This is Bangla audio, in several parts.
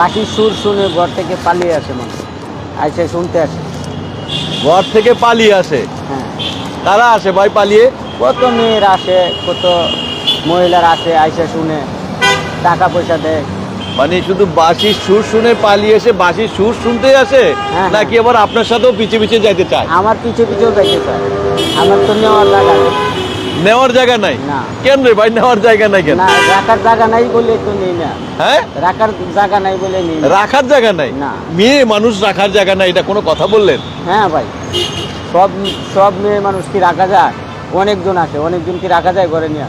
পাখির সুর শুনে ঘর থেকে পালিয়ে আসে মানুষ। আইসে শুনতে আসে। ঘর থেকে পালিয়ে আসে? হ্যাঁ। কারা আসে ভাই পালিয়ে? কত মেয়ের আসে কত মহিলার আসে আইসে শুনে টাকা পয়সা দেয়। মানে শুধু বাঁশির সুর শুনে পালিয়ে এসে বাঁশির সুর শুনতে আসে? হ্যাঁ, নাকি আবার আপনার সাথেও পিছে পিছে যাইতে চায়? আমার পিছু পিছু দেখে স্যার আমার তো নেওয়ার নেই। নেওয়ার জায়গা নাই? না। কেন রে ভাই নেওয়ার জায়গা নাই কেন? না রাখার জায়গা নাই বলে তো নেই না। হ্যাঁ? রাখার জায়গা নাই বলে নেই রাখার জায়গা নাই? না। মেয়ে মানুষ রাখার জায়গা নাই এটা কোনো কথা বললেন? হ্যাঁ ভাই সব সব মেয়ে মানুষ কি রাখা যায়? অনেকজন আছে অনেকজন কি রাখা যায় ঘরে নিয়ে?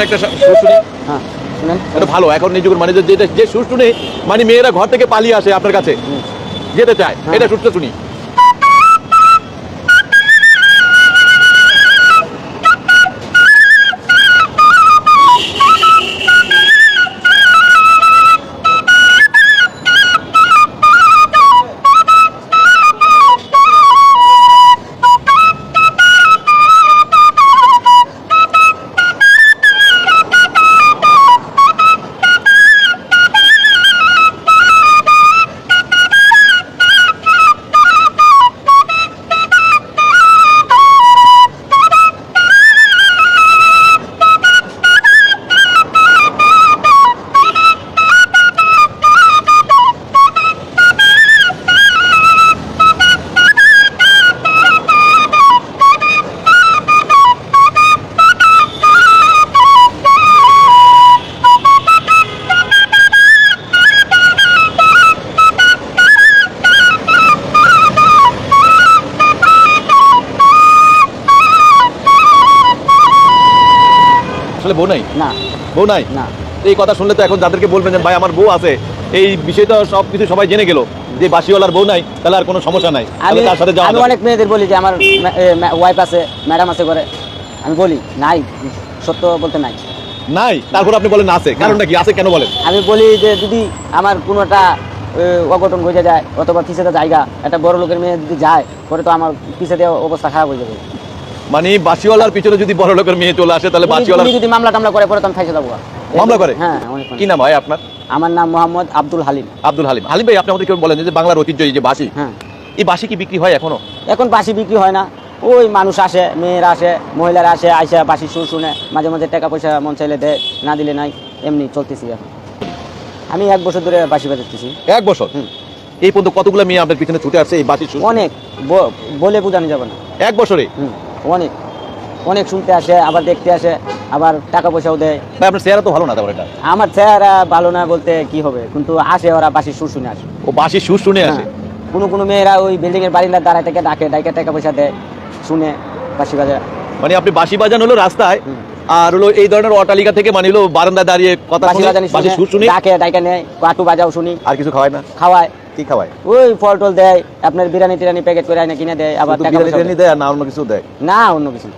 পাঠাবো একটা সা- সুর শুনি। হ্যাঁ এটা ভালো এখন এই যুগের মানে যে- যে সুর শুনে মানে মেয়েরা ঘর থেকে পালিয়ে আসে আপনার কাছে। যেতে চায়। হ্যাঁ। এটা সুরটা শুনি। আসলে বউ নাই? না। বউ নাই? না। এই কথা শুনলে তো এখন যাদেরকে বলবেন যে ভাই আমার বউ আছে। এই বিষয়টা সব কিছু সবাই জেনে গেল যে বাসিওয়ালার বউ নাই তাহলে আর কোনো সমস্যা নাই। আমি তার সাথে আমি অনেক মেয়েদের বলি যে আমার ওয়াইফ আছে ম্যাডাম আছে করে আমি বলি নাই সত্য বলতে নাই। নাই? তারপর আপনি বলেন আছে। কারণটা কি? আছে কেন বলেন? আমি বলি যে যদি আমার কোনোটা অঘটন ঘটে যায় অথবা পিছিয়ে জায়গা একটা বড় লোকের মেয়ে যদি যায় পরে তো আমার দেওয়া অবস্থা খারাপ হয়ে যাবে। মানে বাসিওয়ালার পিছনে যদি বড় লোকের মেয়ে চলে আসে তাহলে উনি যদি মামলা টামলা করে পরে তো আমি ফাইসে যাব মামলা করে? হ্যাঁ কি নাম হয় আপনার? আমার নাম মোহাম্মদ আব্দুল হালিম। আব্দুল হালিম। হালিম ভাই আপনি আমাদের কেউ বলেন যে বাংলার ঐতিহ্য এই যে বাসি হ্যাঁ। এই বাসি কি বিক্রি হয় এখনও? এখন বাসি বিক্রি হয় না। ওই মানুষ আসে মেয়েরা আসে মহিলারা আসে আইসা বাসি সুর শুনে মাঝে মাঝে টাকা পয়সা মন চাইলে দেয় না দিলে নাই এমনি চলতেছি এখন। আমি এক বছর ধরে বাসি বাজাতেছি এক বছর? হুম। এই পর্যন্ত কতগুলো মেয়ে আপনার পিছনে ছুটে আসছে এই বাসি অনেক। বলে বোঝানো যাবে না। এক বছরে? হুম, অনেক অনেক শুনতে আসে আবার দেখতে আসে আবার টাকা পয়সাও দেয়। ভাই আপনার চেহারা তো ভালো না তারপর এটা? আমার চেহারা ভালো না বলতে কি হবে? কিন্তু আসে ওরা বাসি সুর শুনে আসে। ও বাসি সুর শুনে আসে? হ্যাঁ। কোনো কোনো মেয়েরা ওই বিল্ডিং এর বারিন্দার দাঁড়ায় থেকে ডাকে ডাকে টাকা পয়সা দেয় শুনে বাসি বাজা মানে আপনি বাসি বাজান হলো রাস্তায় আর হলো এই ধরনের অটালিকা থেকে মানে হলো বারান্দায় দাঁড়িয়ে কথা বাসি শুনে বাসি সুর শুনে। ডাকে ডাকে নেয় কাটু বাজাও শুনি। আর কিছু খাওয়ায় না? খাওয়ায়। কি খাওয়ায় ওই ফল টল দেয় আপনার বিরিয়ানি টিরানি প্যাকেট করে আইনা কিনে দেয় আবার বিরিয়ানি পয়সাও দেয় না অন্য কিছু দেয়। না অন্য কিছু।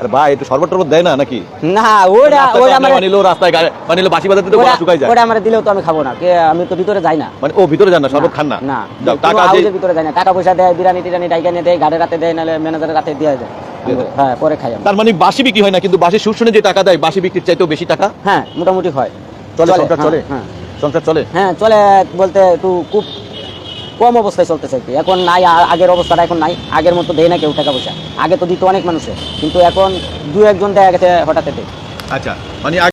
আর ভাই একটু শরবত টরবত দেয় না নাকি? না ওটা ওটা আমার হলো রাস্তায় গায়ে- মানে হলো বাসি বাজাতে তো গলা শুকায় যায়। ওটা আমার দিলেও তো আমি খাব না। কে আমি তো ভিতরে যাই না। মানে ও ভিতরে যান না শরবত খান না? না। টাকা দিয়ে ভিতরে যায় না। টাকা পয়সা দেয় বিরিয়ানি টিরানি ডাইকা নিয়ে দেয় গাড়ি রাতে দেয় নাহলে ম্যানেজারের রাতে দিয়ে যায়। হ্যাঁ পরে খাই তার মানে বাসি বিক্রি হয় না কিন্তু বাসি সুর শুনে যে টাকা দেয় বাসি বিক্রির চাইতেও বেশি টাকা? হ্যাঁ মোটামুটি হয়। চলে সংসার হ্যাঁ, চলে? হ্যাঁ। সংসার চলে? হ্যাঁ চলে বলতে একটু খুব কম অবস্থায় চলতে কি। এখন নাই আগের অবস্থাটা এখন নাই, আগের মতো দেয় না কেউ টাকা পয়সা। আগে তো দিত অনেক মানুষের কিন্তু এখন দু একজন দেয়া গেছে হঠাৎ আচ্ছা মানে